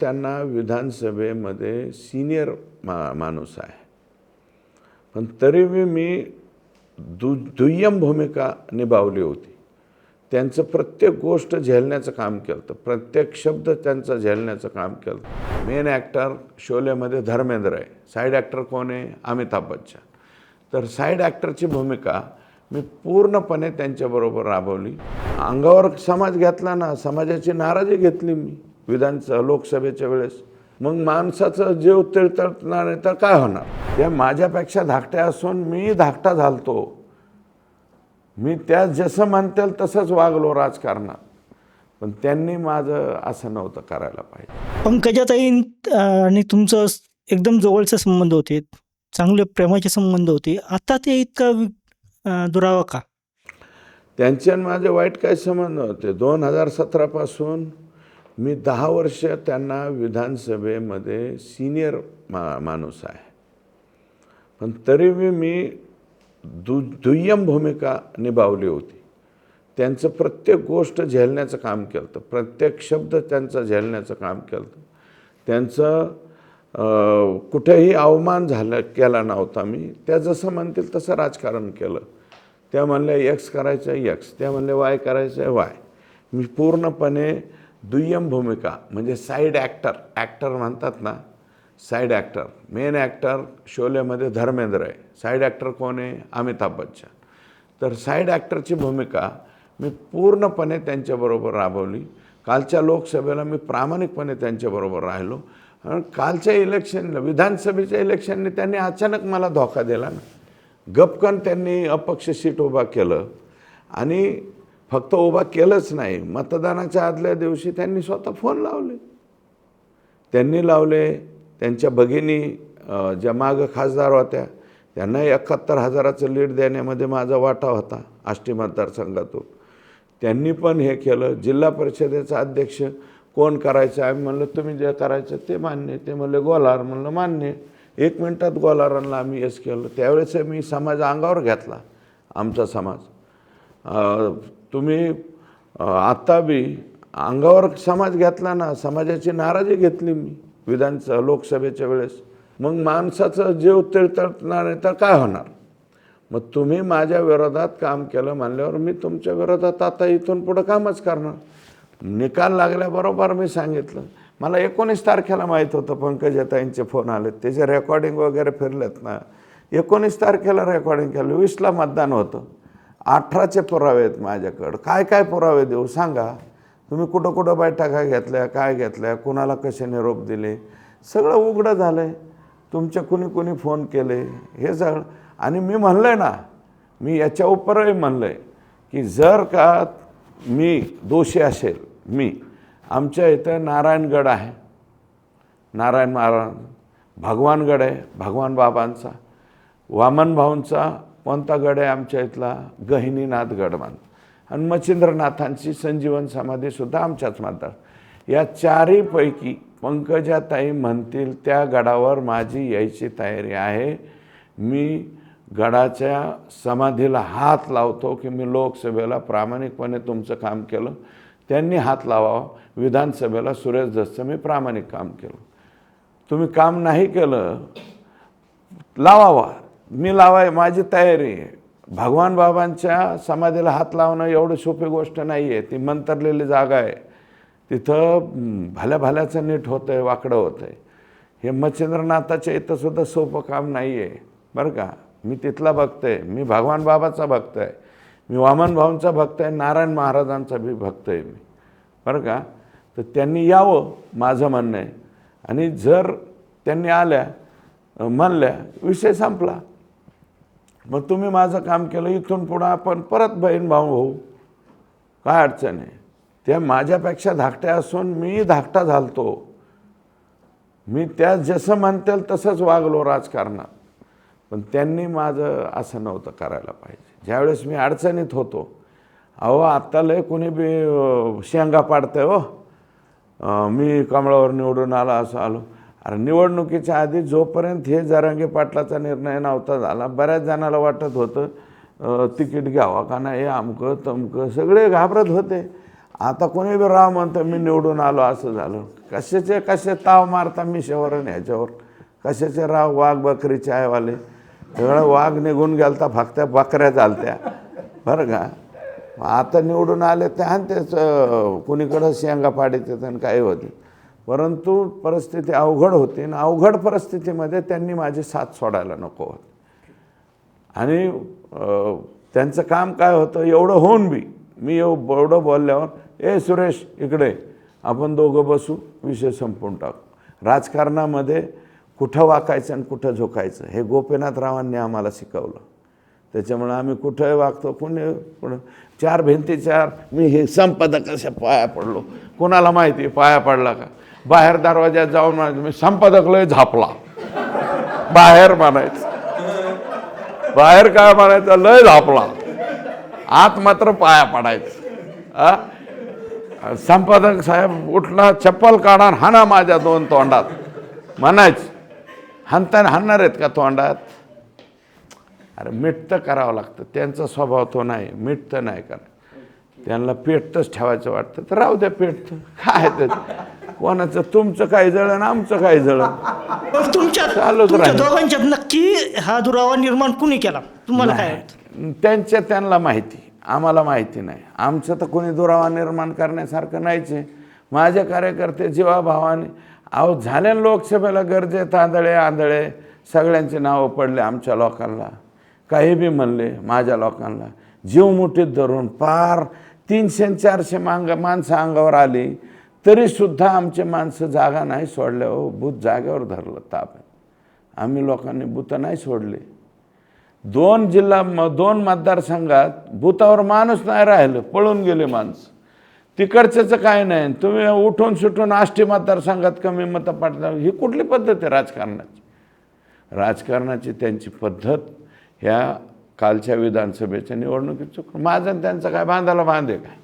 त्यांना विधानसभेमध्ये सिनियर मा माणूस आहे. पण तरी बी मी दु दुय्यम भूमिका निभावली होती. त्यांचं प्रत्येक गोष्ट झेलण्याचं काम केलं होतं प्रत्येक शब्द त्यांचा झेलण्याचं काम केलं मेन ॲक्टर शोलेमध्ये धर्मेंद्र आहे. साईड ॲक्टर कोण आहे? अमिताभ बच्चन. तर साईड ॲक्टरची भूमिका मी पूर्णपणे त्यांच्याबरोबर राबवली. अंगावर समाज घेतला ना समाजाची नाराजी घेतली मी. विधान लोकसभेच्या वेळेस. मग माणसाचं जीव तिळतळणार नाही तर काय होणार? त्या माझ्यापेक्षा धाकट्या असून मी धाकटा झालतो. मी त्या जसं म्हणतील तसंच वागलो राजकारणात. पण त्यांनी माझं असं नव्हतं करायला पाहिजे. पंकजाताई आणि तुमचं एकदम जवळचे संबंध होते. चांगले प्रेमाचे संबंध होते. आता ते इतका दुरावा का? त्यांचे आणि माझे वाईट काय संबंध होते? दोन हजार सतरापासून मी दहा वर्ष त्यांना विधानसभेमध्ये सिनियर मा माणूस आहे. पण तरी मी मी दु दुय्यम भूमिका निभावली होती. त्यांचं प्रत्येक गोष्ट झेलण्याचं काम केलं होतं प्रत्येक शब्द त्यांचा झेलण्याचं काम केलं त्यांचं कुठेही अवमान झालं केला नव्हता मी. त्या जसं म्हणतील तसं राजकारण केलं. त्या म्हणल्या एक्स करायचं यक्स त्या म्हणले वाय करायचं वाय मी पूर्णपणे दुय्यम भूमिका म्हणजे साईड ॲक्टर ॲक्टर म्हणतात ना साईड ॲक्टर मेन ॲक्टर शोलेमध्ये धर्मेंद्र आहे. साईड ॲक्टर कोण आहे? अमिताभ बच्चन. तर साईड ॲक्टरची भूमिका मी पूर्णपणे त्यांच्याबरोबर राबवली. कालच्या लोकसभेला मी प्रामाणिकपणे त्यांच्याबरोबर राहिलो. कारण कालच्या इलेक्शनला विधानसभेच्या इलेक्शनने त्यांनी अचानक मला धोका दिला ना. गपकन त्यांनी अपक्ष सीट उभा केलं. आणि फक्त उभा केलंच नाही. मतदानाच्या आदल्या दिवशी त्यांनी स्वतः फोन लावले. त्यांनी लावले त्यांच्या भगिनी ज्या मागं खासदार होत्या त्यांना एकाहत्तर हजाराचं लीड देण्यामध्ये माझा वाटा होता आष्टी मतदारसंघातून. त्यांनी पण हे केलं. जिल्हा परिषदेचा अध्यक्ष कोण करायचं? आम्ही म्हणलं तुम्ही जे करायचं ते मान्य ते म्हणले गोलार. म्हणलं मान्य एक मिनटात गोलारांना आम्ही यश केलं. त्यावेळेस मी समाज अंगावर घेतला आमचा समाज. तुम्ही आत्ता बी अंगावर समाज घेतला ना समाजाची नाराजी घेतली मी विधानसभा लोकसभेच्या वेळेस. मग माणसाचं जीव तिळतळणार नाही तर काय होणार? मग तुम्ही माझ्या विरोधात काम केलं म्हणल्यावर मी तुमच्या विरोधात आता इथून पुढं कामच करणार. निकाल लागल्याबरोबर मी सांगितलं. मला एकोणीस तारखेला माहीत होतं पंकजाताईंचे फोन आले त्याचे रेकॉर्डिंग वगैरे फिरलेत ना. एकोणीस तारखेला रेकॉर्डिंग केलं. वीसला मतदान होतं. अठराचे पुरावे आहेत माझ्याकडं. काय काय पुरावे देऊ? सांगा. तुम्ही कुठं कुठं बैठका घेतल्या काय घेतल्या कुणाला कसे निरोप दिले? सगळं उघडं झालं आहे तुमच्या कुणी कुणी फोन केले? हे सगळं. आणि मी म्हणलं आहे ना मी याच्या उपरही म्हणलं आहे की जर का मी दोषी असेल मी आमच्या इथं नारायणगड आहे. नारायण महाराज भगवानगड आहे भगवान बाबांचा वामन भाऊंचा कोणता गड आहे आमच्या इथला गहिनीनाथ गड मान आणि मच्छिंद्रनाथांची संजीवन समाधीसुद्धा आमच्याच मात्र या चारीपैकी पंकजाताई म्हणतील त्या गडावर माझी यायची तयारी आहे. मी गडाच्या समाधीला हात लावतो की मी लोकसभेला प्रामाणिकपणे तुमचं काम केलं. त्यांनी हात लावावा. विधानसभेला सुरेश दसचं मी प्रामाणिक काम केलं. तुम्ही काम नाही केलं लावावा. मी लावाय माझी तयारी आहे. भगवान बाबांच्या समाधीला हात लावणं एवढं सोपी गोष्ट नाही आहे ती मंतरलेली जागा आहे. तिथं भल्या भल्याचं नीट होतं आहे वाकडं होतं आहे हे मच्छिंद्रनाथाच्या इथंसुद्धा सोपं काम नाही आहे बरं का? मी तिथला भक्त आहे. मी भगवान बाबाचा भक्त आहे. मी वामन भाऊंचा भक्त आहे. नारायण महाराजांचा बी भक्त आहे मी. बरं का? तर त्यांनी यावं माझं म्हणणं आहे. आणि जर त्यांनी आल्या म्हणल्या विषय संपला. मग तुम्ही माझं काम केलं इथून पुढं आपण परत बहीण भाऊ होऊ. काय अडचण आहे? त्या माझ्यापेक्षा धाकट्या असून मी धाकटा झालतो. मी त्या जसं म्हणतील तसंच वागलो राजकारणात. पण त्यांनी माझं असं नव्हतं करायला पाहिजे. ज्यावेळेस मी अडचणीत होतो अहो आत्ता लय कोणी बी शेंगा पाडतंय हो. मी कमळावर निवडून आला असं आलो. अरे निवडणुकीच्या आधी जोपर्यंत हे जरंगे पाटलाचा निर्णय नव्हता झाला बऱ्याच जणाला वाटत होतं तिकीट घ्यावा का नाही अमकं तमकं सगळे घाबरत होते. आता कोणी बी राव म्हणतं मी निवडून आलो असं झालं. कशाचे कसे ताव मारता मी शहरन ह्याच्यावर? कशाचे राव वाघ बकरी चायवाले? सगळं वाघ निघून गेलता फक्त बकऱ्या चालत्या बरं का? आता निवडून आले ते आणि तेच कुणीकडं शेंगा पाडीत आणि काही होते. परंतु परिस्थिती अवघड होती आणि अवघड परिस्थितीमध्ये त्यांनी माझी साथ सोडायला नको होती. आणि त्यांचं काम काय होतं? एवढं होऊन बी मी एव एवढं बोलल्यावर ए सुरेश इकडे आपण दोघं बसू विषय संपून टाकू. राजकारणामध्ये कुठं वाकायचं आणि कुठं झोकायचं हे गोपीनाथरावांनी आम्हाला शिकवलं. त्याच्यामुळे आम्ही कुठंही वागतो कुणी कुणं चार भिंती चार मी हे संपादक कशा पाया पडलो. कोणाला माहिती पाया पडला का? बाहेर दरवाज्यात जाऊन म्हणायचं मी संपादक लय झापला. बाहेर म्हणायचं. बाहेर काय म्हणायचं लय झापला. आत मात्र पाया पडायचं. संपादक साहेब उठला चप्पल काढा हाना माझ्या दोन तोंडात. म्हणायचं हाणताना हाणणार आहेत का तोंडात? अरे मीठ तर करावं लागतं. त्यांचा स्वभाव तो नाही. मीठ तर नाही करा त्यांना पेटतच ठेवायचं वाटतं. तर राहू द्या पेटतं. काय त्याचं कोणाचं तुमचं काय जळण आमचं काय जळण? पण तुमच्या चालूच तुमच्या राहील. दोघांच्यात नक्की हा दुरावा निर्माण कुणी केला? तुम्हाला काय वाटतं? नाही. त्यांच्या त्यांना माहिती. आम्हाला माहिती नाही. आमचं तर कोणी दुरावा निर्माण करण्यासारखं नाहीच आहे. माझे कार्यकर्ते जीवाभावाने अहो झाले ना लोकसभेला गरजे तांदळे आंधळे. सगळ्यांचे नावं पडले आमच्या लोकांना. काही बी म्हणले माझ्या लोकांना. जीव मुठीत धरून पार तीनशे चारशे मांग माणसं अंगावर आली. तरीसुद्धा आमचे माणसं जागा नाही सोडल्या. हो भूत जागेवर धरलं ताप आम्ही लोकांनी भूतं नाही सोडले. दोन जिल्हा म दोन मतदारसंघात भूतावर माणूस नाही राहिलं पळून गेले माणसं. तिकडच्याचं काय नाही. तुम्ही उठून सुटून आष्टी मतदारसंघात कमी मतं पाडता ही कुठली पद्धत आहे राजकारणाची? राजकारणाची त्यांची पद्धत ह्या कालच्या विधानसभेच्या निवडणुकीत चुकून माझं त्यांचं काय बांधायला बांधे काय?